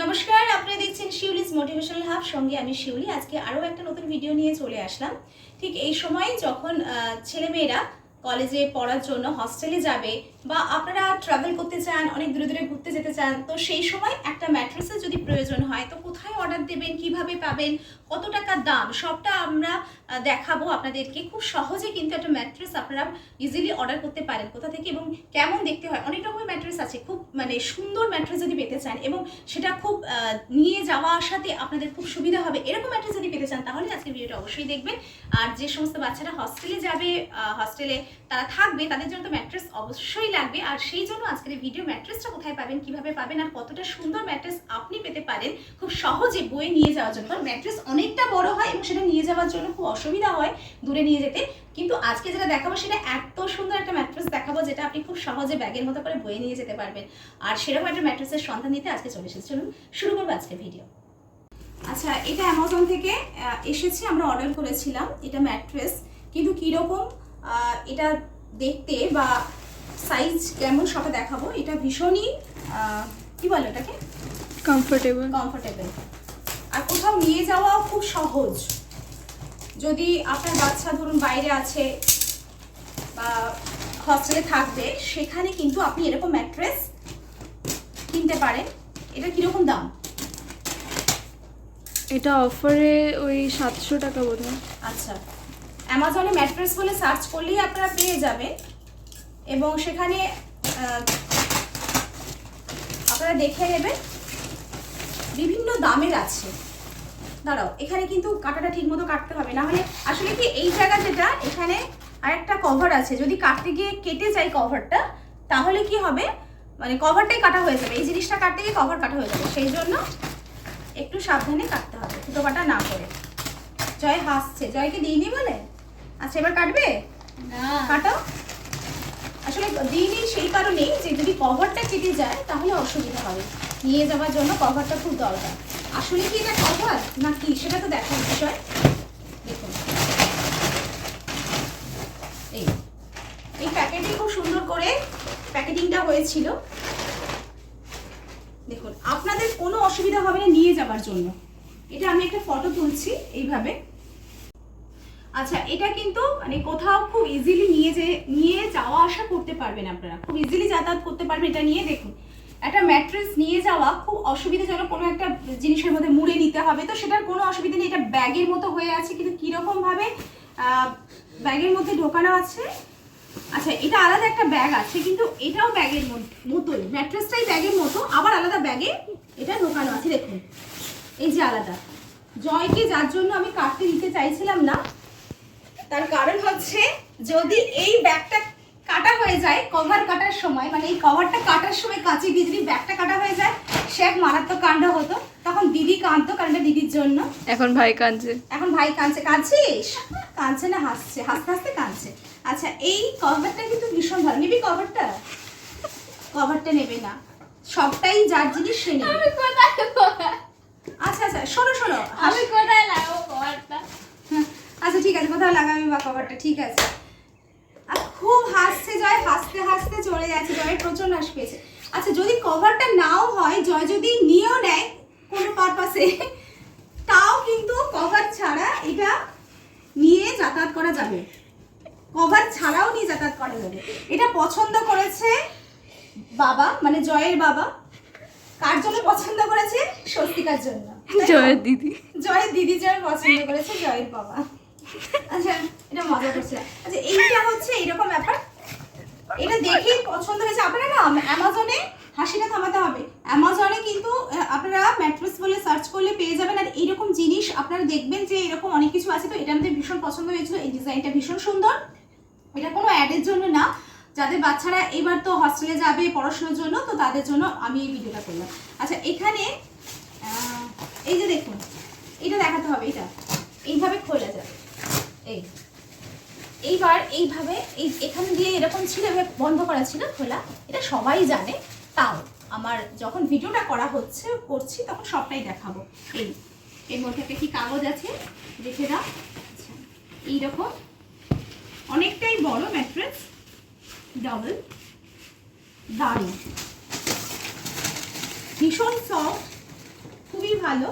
নমস্কার, আপনারা দেখছেন শিউলিজ মোটিভেশনাল হাব, সঙ্গে আমি শিউলি। আজকে আরও একটা নতুন ভিডিও নিয়ে চলে আসলাম। ঠিক এই সময় যখন ছেলেমেয়েরা কলেজে পড়ার জন্য হস্টেলে যাবে বা আপনারা ট্রাভেল করতে চান, অনেক দূরে দূরে ঘুরতে যেতে চান, তো সেই সময় একটা ম্যাট্রেসের যদি প্রয়োজন হয়, তো কোথায় অর্ডার দেবেন, কীভাবে পাবেন, কত টাকার দাম, সবটা আমরা দেখাবো আপনাদেরকে। খুব সহজে কিন্তু একটা ম্যাট্রেস আপনারা ইজিলি অর্ডার করতে পারেন কোথা থেকে এবং কেমন দেখতে হয়। অনেক রকমের ম্যাট্রেস আছে, খুব মানে সুন্দর ম্যাট্রেস যদি পেতে চান এবং সেটা খুব নিয়ে যাওয়া আসাতে আপনাদের খুব সুবিধা হবে। এরকম ম্যাট্রেস যদি পেতে চান, তাহলে আজকে ভিডিওটা অবশ্যই দেখবেন। আর যে সমস্ত বাচ্চারা হস্টেলে যাবে হস্টেলে তারা থাকবে, তাদের জন্য তো ম্যাট্রেস অবশ্যই লাগবে। আর সেই জন্য আজকের ভিডিও ম্যাট্রেসটা কোথায় পাবেন, কীভাবে পাবেন, আর কতটা সুন্দর ম্যাট্রেস আপনি পেতে পারেন, খুব সহজে বয়ে নিয়ে যাওয়ার জন্য। কারণ ম্যাট্রেস অনেকটা বড় হয় এবং সেটা নিয়ে যাওয়ার জন্য খুব অসুবিধা হয় দূরে নিয়ে যেতে। কিন্তু আজকে যেটা দেখাবো, সেটা এত সুন্দর একটা ম্যাট্রেস দেখাবো, যেটা আপনি খুব সহজে ব্যাগের মতো করে বয়ে নিয়ে যেতে পারবেন। আর সেরকম একটা ম্যাট্রেসের সন্ধান দিতে আজকে চলে এসেছি। চলুন শুরু করব আজকে ভিডিও আচ্ছা এটা অ্যামাজন থেকে এসেছে, আমরা অর্ডার করেছিলাম। এটা ম্যাট্রেস কিন্তু কীরকম এটা দেখতে বা সাইজ কেমন সবটা দেখাবো? এটা ভীষণই কি বলে ওটাকে? কমফোর্টেবল কমফোর্টেবল আর কোথাও নিয়ে যাওয়া খুব সহজ। যদি আপনার বাচ্চা ধরুন বাইরে আছে বা হস্টেলে থাকবে সেখানে কিন্তু আপনি এরকম ম্যাট্রেস কিনতে পারেন। এটা কীরকম দাম? এটা অফারে ওই সাতশো টাকা বোধ আচ্ছা। অ্যামাজনে ম্যাট্রেস বলে সার্চ করলেই আপনারা পেয়ে যাবেন। এবং সেখানে আপনারা দেখে নেবেন বিভিন্ন দামের আছে। দাঁড়াও এখানে কিন্তু কাটাটা ঠিক মতো কাটতে হবে। না হলে আসলে কি এই জায়গা যেটা এখানে আরেকটা কভার আছে। যদি কাটতে গিয়ে কেটে যায় কভারটা তাহলে কি হবে? মানে কভারটাই কাটা হয়ে যাবে। এই জিনিসটা কাটতে গিয়ে কভার কাটা হয়ে যাবে। সেই জন্য একটু সাবধানে কাটতে হবে ফুটো কাটা না করে জয় হাসছে। জয়কে দিইনি বলে? আচ্ছা এবার কাটবে? কাটো। আসলে দিইনি সেই কারণেই যে যদি কভারটা কেটে যায়, তাহলে অসুবিধা হবে। নিয়ে যাওয়ার জন্য কভারটা খুব দরকার। আসলে কি এটা কভার না কি সেটা তো দেখার বিষয়? দেখুন। এই এই প্যাকেটে খুব সুন্দর করে প্যাকেটিংটা হয়েছিল। দেখুন, আপনাদের কোনো অসুবিধা হবে না নিয়ে যাওয়ার জন্য। এটা আমি একটা ফটো তুলছি এইভাবে। আচ্ছা এটা কিন্তু মানে কোথাও খুব ইজিলি নিয়ে যে, নিয়ে যাওয়া আসা করতে পারবেন আপনারা। খুব ইজিলি যাতায়াত করতে পারবেন এটা নিয়ে, দেখুন। একটা ম্যাট্রেস নিয়ে যাওয়া খুব অসুবিধাজনক কোনো একটা জিনিসের মধ্যে মুড়ে নিতে হবে, তো সেটার কোনো অসুবিধা নেই। এটা ব্যাগের মতো হয়ে আছে, কিন্তু কীরকম ভাবে ব্যাগের মধ্যে ঢোকানো আছে? আচ্ছা এটা আলাদা একটা ব্যাগ আছে, কিন্তু এটাও ব্যাগের মতোই। ম্যাট্রেসটাই ব্যাগের মতো, আবার আলাদা ব্যাগে এটা ঢোকানো আছে। দেখুন, এই যে আলাদা। জয়কে যার জন্য আমি কাটতে দিতে চাইছিলাম না তার কারণ হচ্ছে যদি এই ব্যাগটা কাটা হয়ে যায় কভার কাটার সময় মানে এই কভারটা কাটার সময় কাঁচি দিয়ে যদি ব্যাগটা কাটা হয়ে যায় সে এক মারাত্মক কাণ্ড হতো। তখন দিদি কাঁদতো কারণ দিদির জন্য। এখন ভাই কাঁদছে। এখন ভাই কাঁদছে। কাঁদছিস? কাঁদছে না হাসছে। হাসতে হাসতে কাঁদছে। আচ্ছা এই কভারটা কিন্তু ভীষণ ভালো। নিবি কভারটা কভারটা নেবে না। সবটাই যার জিনিস সে নেবে। আচ্ছা আচ্ছা শোনো শোনো। আমি কোথায় লাগাবো কভারটা হ্যাঁ, আচ্ছা ঠিক আছে কোথাও লাগাবি বা কভারটা ঠিক আছে? আর খুব হাসছে জয় হাসতে হাসতে চলে যাচ্ছে। জয়ের প্রচণ্ড হাসি পেয়েছে। আচ্ছা যদি কভারটা নাও হয় জয় যদি নিয়েও নেয় কোনো পারপাসে তাও কিন্তু কভার ছাড়া এটা নিয়ে যাতায়াত করা যাবে। কভার ছাড়াও নিয়ে যাতায়াত করা যাবে। এটা পছন্দ করেছে বাবা মানে জয়ের বাবা। কার জন্য পছন্দ করেছে? স্বস্তিকার জন্য। জয়ের দিদি। জয়ের দিদি জয় পছন্দ করেছে জয়ের বাবা। আচ্ছা এটা মজা করছে আচ্ছা এইটা হচ্ছে এইরকম ব্যাপার। এটা দেখেই পছন্দ হয়েছে। আপনারা না অ্যামাজনে হাসিটা থামাতে হবে। অ্যামাজনে কিন্তু আপনারা ম্যাট্রেস বলে সার্চ করলে পেয়ে যাবেন। আর এইরকম জিনিস আপনারা দেখবেন যে এরকম অনেক কিছু আছে। তো এটা আমাদের ভীষণ পছন্দ হয়েছিল। এই ডিজাইনটা ভীষণ সুন্দর। এটা কোনো অ্যাডের জন্য না। যাদের বাচ্চারা এবার তো হস্টেলে যাবে পড়াশোনার জন্য, তো তাদের জন্য আমি এই ভিডিওটা করলাম। আচ্ছা এখানে এই যে দেখুন, এটা দেখাতে হবে। এটা, এইভাবে খোলা যাবে। এই। এইবার এইভাবে এই এখান দিয়ে এরকম ছিল বন্ধ করা ছিল, খোলা। এটা সবাই জানে। তাও আমার যখন ভিডিওটা করা হচ্ছে, করছি, তখন সবটাই দেখাবো। এই এর মধ্যে একটা কি কাগজ আছে? দেখে দাও। আচ্ছা এইরকম। অনেকটাই বড় ম্যাট্রেস। ডাবল। দারুণ। ভীষণ সফট। খুবই ভালো।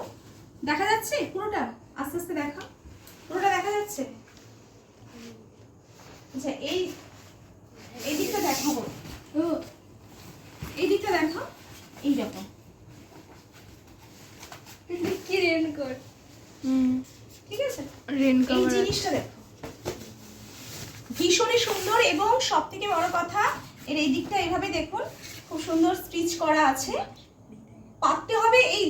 দেখা যাচ্ছে? পুরোটা? আস্তে আস্তে দেখা পুরোটা দেখা যাচ্ছে? আচ্ছা এই এই দিকটা দেখাবো এই দিকটা দেখো। এইরকম কি রেনকোট হুম। ঠিক আছে? রেন এই জিনিসটা দেখো। ভীষণই সুন্দর এবং সব থেকে বড় কথা এর এই দিকটা এভাবে দেখুন খুব সুন্দর স্টিচ করা আছে। পাততে হবে এই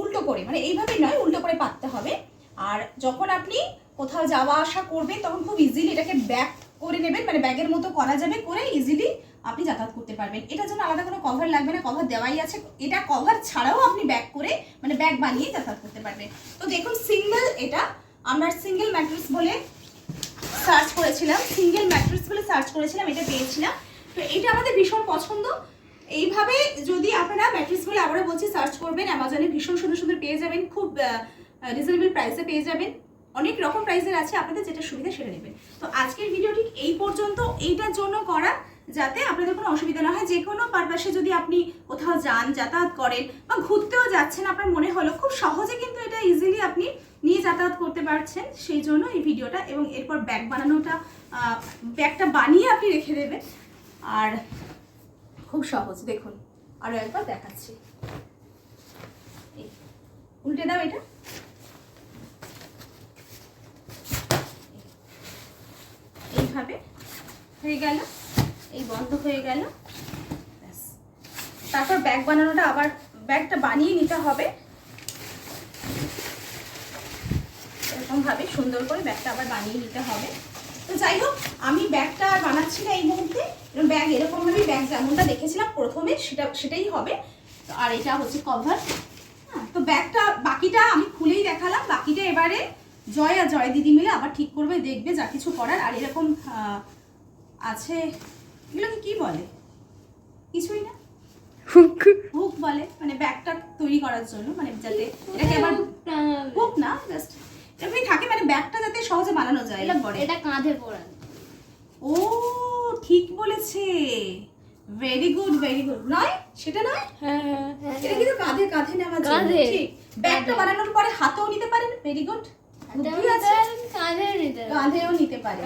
উল্টো করে মানে এইভাবে নয় উল্টো করে পাততে হবে। আর যখন আপনি কোথাও যাওয়া আসা করবেন তখন খুব ইজিলি এটাকে ব্যাক করে নেবেন মানে ব্যাগের মতো করা যাবে করে ইজিলি আপনি যাতায়াত করতে পারবেন। এটার জন্য আলাদা কোনো কভার লাগবে না কভার দেওয়াই আছে। এটা কভার ছাড়াও আপনি ব্যাগ করে মানে ব্যাগ বানিয়ে যাতায়াত করতে পারবেন। তো দেখুন সিঙ্গেল এটা, আমরা সিঙ্গেল ম্যাট্রেস বলে সার্চ করেছিলাম সিঙ্গেল ম্যাট্রেস বলে সার্চ করেছিলাম, এটা পেয়েছিলাম। তো এটা আমাদের ভীষণ পছন্দ। এইভাবে যদি আপনারা ম্যাট্রেসগুলো আবারও বলছি সার্চ করবেন অ্যামাজনে ভীষণ সুন্দর সুন্দর পেয়ে যাবেন, খুব রিজনেবল প্রাইসে পেয়ে যাবেন। অনেক রকম প্রাইসের আছে, আপনাদের যেটা সুবিধা সেটা নেবেন। তো আজকের ভিডিও ঠিক এই পর্যন্ত। এইটার জন্য করা যাতে আপনাদের কোনো অসুবিধা না হয়। যে কোনো পারপাসে যদি আপনি কোথাও যান, যাতায়াত করেন বা ঘুরতেও যাচ্ছেন, আপনার মনে হলো, খুব সহজে কিন্তু এটা ইজিলি আপনি নিয়ে যাতায়াত করতে পারছেন। সেই জন্য এই ভিডিওটা এবং এরপর ব্যাগ বানানোটা ব্যাগটা বানিয়ে আপনি রেখে দেবেন। আর খুব সহজ, দেখুন। আরও একবার দেখাচ্ছি। উল্টে দাও এটা। এইভাবে হয়ে গেল। এই বন্ধ হয়ে গেল। তারপর ব্যাগ বানানোটা আবার ব্যাগটা বানিয়ে নিতে হবে। এরকমভাবে সুন্দর করে ব্যাগটা আবার বানিয়ে নিতে হবে। তো যাই হোক, আমি ব্যাগটা আর বানাচ্ছি না এই মুহূর্তে। এরকম ব্যাগ এরকমভাবেই ব্যাগ যেমনটা দেখেছিলাম প্রথমে, সেটা, সেটাই হবে। আর এটা হচ্ছে কভার হ্যাঁ তো ব্যাগটা বাকিটা আমি খুলেই দেখালাম। বাকিটা এবারে জয় আর জয় দিদি মিলে আবার ঠিক করবে দেখবে যা কিছু করার। আর এরকম আছে এগুলোকে কি বলে? কিছুই না? হুক। হুক বলে মানে ব্যাগটা তৈরি করার জন্য মানে যাতে এটাকে আবার হুক না। জাস্ট এমনি থাকে মানে ব্যাগটা যাতে সহজে বানানো যায় এটা পরে এটা কাঁধে পড়ান ও ঠিক বলেছে। ভেরি গুড ভেরি গুড নয়? সেটা নয়? হ্যাঁ হ্যাঁ এটা কিন্তু কাঁধে কাঁধে জন্য। কাঁধে। ঠিক। ব্যাগটা বানানোর পরে হাতেও নিতে পারেন। ভেরি গুড কাঁধেও নিতে পারে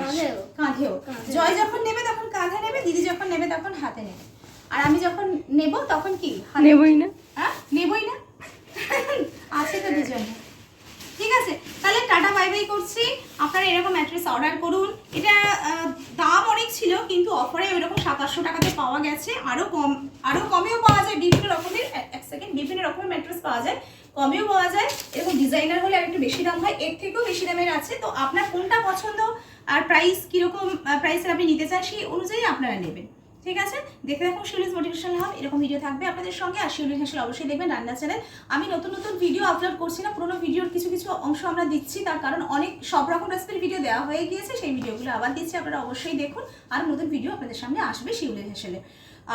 কাঁধেও। জয় যখন নেবে তখন কাঁধে নেবে দিদি যখন নেবে তখন হাতে নেবে। আর আমি যখন নেব তখন কি? নেবই না। হ্যাঁ? নেবই না? আছে তো দুজনে। ঠিক আছে তাহলে টাটা বাই বাই করছি। আপনারা এরকম অ্যাড্রেস অর্ডার করুন। এটা দাম অনেক ছিল কিন্তু অফারে ওইরকম সাতাশশো টাকাতে পাওয়া গেছে। আরও কম আরও কমেও পাওয়া যায়। বিভিন্ন রকমের এক সেকেন্ড বিভিন্ন রকমের ম্যাট্রেস পাওয়া যায়। কমেও পাওয়া যায় এরকম ডিজাইনার হলে একটু বেশি দাম হয়, এর থেকেও বেশি দামের আছে। তো আপনার কোনটা পছন্দ আর প্রাইস কীরকম প্রাইসের আপনি নিতে চান সেই অনুযায়ী আপনারা নেবেন। ঠিক আছে? দেখে দেখুন শিউলিস মোটিভেশনাল হাব এরকম ভিডিও থাকবে আপনাদের সঙ্গে। আর শিউলিস হাসিল অবশ্যই দেখবেন রান্না চ্যানেল আমি নতুন নতুন ভিডিও আপলোড করছি না, পুরোনো ভিডিওর কিছু কিছু অংশ আমরা দিচ্ছি, তার কারণ অনেক সব রকম রেসিপির ভিডিও দেওয়া হয়ে গিয়েছে, সেই ভিডিওগুলো আবার দিচ্ছি, আপনারা অবশ্যই দেখুন। আর নতুন ভিডিও আপনাদের সামনে আসবে শিউলিস হাসিলে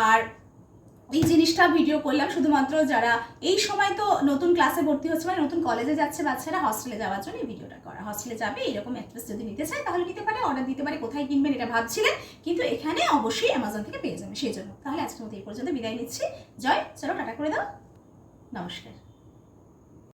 আর এই জিনিসটা ভিডিও করলাম শুধুমাত্র যারা এই সময় তো নতুন ক্লাসে ভর্তি হচ্ছে মানে নতুন কলেজে যাচ্ছে বাচ্চারা হস্টেলে যাওয়ার জন্য এই ভিডিওটা করা। হস্টেলে যাবে, এরকম অ্যাড্রেস যদি নিতে চায় তাহলে নিতে পারে অর্ডার দিতে পারে, কোথায় কিনবেন এটা ভাবছিলেন, কিন্তু এখানে অবশ্যই অ্যামাজন থেকে পেয়ে যাবে সেই জন্য। তাহলে আজকের মতো এই পর্যন্ত বিদায় নিচ্ছি। জয়, চলো টাটা করে দাও। নমস্কার।